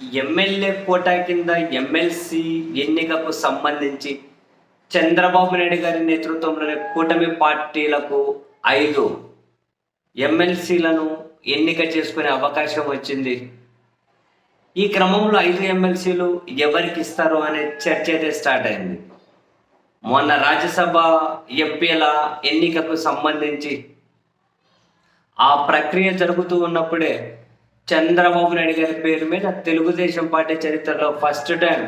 MLA quota కింద MLC ఎన్నికకు సంబంధించి చంద్రబాబు నాయుడు గారి నేతృత్వంలోని కూటమి పార్టీలకు ఐదు ఎమ్మెల్సీలను ఎన్నిక చేసుకునే అవకాశం వచ్చింది. ఈ క్రమంలో ఐదు ఎమ్మెల్సీలు ఎవరికి ఇస్తారు అనే చర్చ అయితే స్టార్ట్ అయింది. మొన్న రాజ్యసభ ఎంపీల ఎన్నికకు సంబంధించి ఆ ప్రక్రియ జరుగుతూ ఉన్నప్పుడే చంద్రబాబు నాయుడు గారి పేరు మీద తెలుగుదేశం పార్టీ చరిత్రలో ఫస్ట్ టైం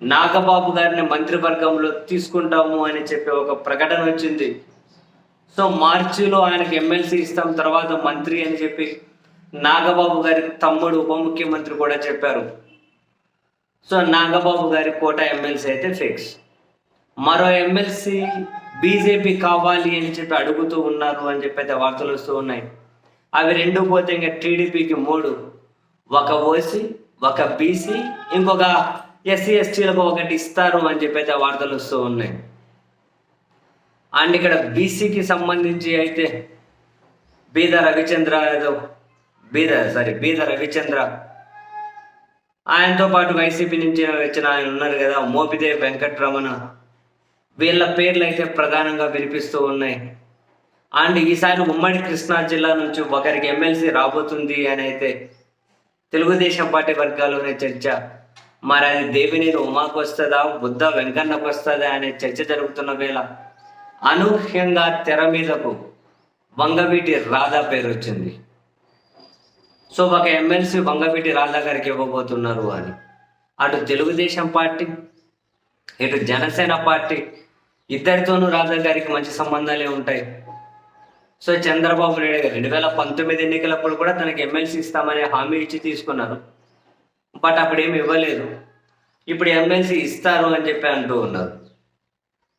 నాగబాబు గారిని మంత్రివర్గంలో తీసుకుంటాము అని చెప్పి ఒక ప్రకటన వచ్చింది. సో మార్చిలో ఆయనకి ఎమ్మెల్సీ ఇస్తాం తర్వాత మంత్రి అని చెప్పి నాగబాబు గారి తమ్ముడు ఉప ముఖ్యమంత్రి కూడా చెప్పారు. సో నాగబాబు గారి కోట ఎమ్మెల్సీ అయితే ఫిక్స్ మరో ఎమ్మెల్సీ బీజేపీ కావాలి అని చెప్పి అడుగుతూ ఉన్నారు అని చెప్పి అయితే వార్తలు వస్తూ ఉన్నాయి. అవి రెండు పోతే ఇంకా టీడీపీకి మూడు. ఒక ఓసీ ఒక బీసీ ఇంకొక ఎస్సీ ఎస్టీలకు ఒకటి ఇస్తారు అని చెప్పి అయితే వార్తలు వస్తూ ఉన్నాయి. అండ్ ఇక్కడ బీసీకి సంబంధించి అయితే బీద రవిచంద్ర ఏదో బీద సారీ బీద రవిచంద్ర. ఆయనతో పాటు వైసీపీ నుంచి వచ్చిన ఆయన ఉన్నారు కదా మోపిదేవి వెంకట్రమణ. వీళ్ళ పేర్లు అయితే ప్రధానంగా వినిపిస్తూ ఉన్నాయి. అండ్ ఈసారి ఉమ్మడి కృష్ణా జిల్లా నుంచి ఒకరికి ఎమ్మెల్సీ రాబోతుంది అని అయితే తెలుగుదేశం పార్టీ వర్గాల్లోనే చర్చ. మరి అది దేవినేని ఉమాకు వస్తుందా బుద్ధ వెంకన్నకు వస్తుందా అనే చర్చ జరుగుతున్న వేళ అనూహ్యంగా తెర మీదకు వంగవీటి రాధా పేరు వచ్చింది. సో ఒక ఎమ్మెల్సీ వంగవీటి రాధా గారికి ఇవ్వబోతున్నారు అని. అటు తెలుగుదేశం పార్టీ ఇటు జనసేన పార్టీ ఇద్దరితోనూ రాధా గారికి మంచి సంబంధాలే ఉంటాయి. సో చంద్రబాబు నాయుడు గారు రెండు వేల పంతొమ్మిది ఎన్నికలప్పుడు కూడా తనకి ఎమ్మెల్సీ ఇస్తామని హామీ ఇచ్చి తీసుకున్నారు. బట్ అప్పుడు ఏమి ఇవ్వలేదు. ఇప్పుడు ఎమ్మెల్సీ ఇస్తారు అని చెప్పి అంటూ ఉన్నారు.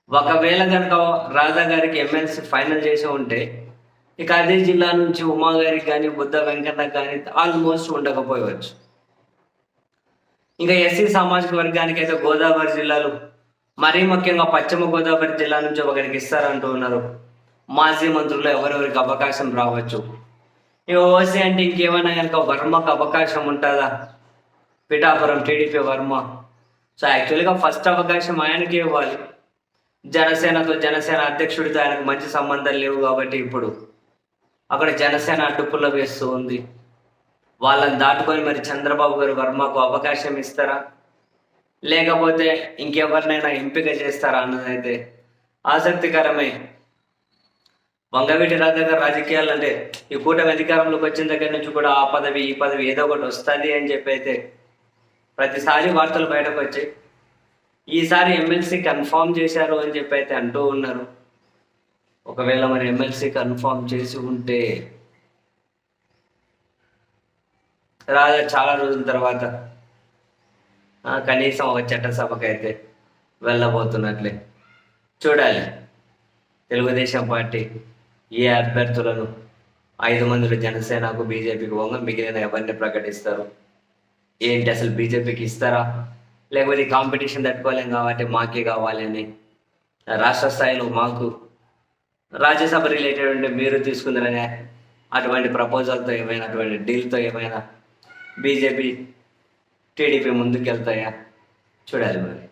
ఒకవేళ కనుక రాధా గారికి ఎమ్మెల్సీ ఫైనల్ చేసి ఉంటే ఇక అదే జిల్లా నుంచి ఉమా గారికి కానీ బుద్ధ వెంకన్న కానీ ఆల్మోస్ట్ ఉండకపోవచ్చు. ఇంకా ఎస్సీ సామాజిక వర్గానికి అయితే గోదావరి జిల్లాలో మరీ ముఖ్యంగా పశ్చిమ గోదావరి జిల్లా నుంచి ఒకరికి ఇస్తారంటూ ఉన్నారు. మాజీ మంత్రులు ఎవరెవరికి అవకాశం రావచ్చు? ఈ ఓసీ అంటే ఇంకేమైనా కనుక వర్మకు అవకాశం ఉంటుందా? పిఠాపురం టీడీపీ వర్మ. సో యాక్చువల్గా ఫస్ట్ అవకాశం ఆయనకి ఇవ్వాలి. జనసేనతో జనసేన అధ్యక్షుడితో ఆయనకు మంచి సంబంధాలు లేవు కాబట్టి ఇప్పుడు. అక్కడ జనసేన అడ్డుపుల్ల వేస్తూ ఉంది. వాళ్ళని దాటుకొని మరి చంద్రబాబు గారు వర్మకు అవకాశం ఇస్తారా? లేకపోతే ఇంకెవరినైనా ఎంపిక చేస్తారా అన్నదైతే ఆసక్తికరమే. వంగవీటి రాధా గారు రాజకీయాలు అంటే ఈ కూటమి అధికారంలోకి వచ్చిన దగ్గర నుంచి కూడా ఆ పదవి ఈ పదవి ఏదో ఒకటి వస్తుంది అని చెప్పి అయితే ప్రతిసారి వార్తలు బయటకు వచ్చాయి. ఈసారి ఎమ్మెల్సీ కన్ఫామ్ చేశారు అని చెప్పి అయితే అంటూ ఉన్నారు. ఒకవేళ మరి ఎమ్మెల్సీ కన్ఫామ్ చేసి ఉంటే రాజా చాలా రోజుల తర్వాత కనీసం ఒక చట్టసభకి అయితే వెళ్ళబోతున్నట్లే. చూడాలి. తెలుగుదేశం పార్టీ ఏ అభ్యర్థులను ఐదు మందిలో జనసేనకు బీజేపీకి పోగా మిగిలిన ఎవరిని ప్రకటిస్తారు? ఏంటి అసలు బీజేపీకి ఇస్తారా? లేకపోతే ఈ కాంపిటీషన్ తట్టుకోలేం కాబట్టి మాకే కావాలని రాష్ట్ర స్థాయిలో మాకు రాజ్యసభ రిలేటెడ్ ఉంటే మీరు తీసుకుందరనే అటువంటి ప్రపోజల్తో ఏమైనా అటువంటి డీల్తో ఏమైనా బీజేపీ టీడీపీ ముందుకెళ్తాయా? చూడాలి మరి.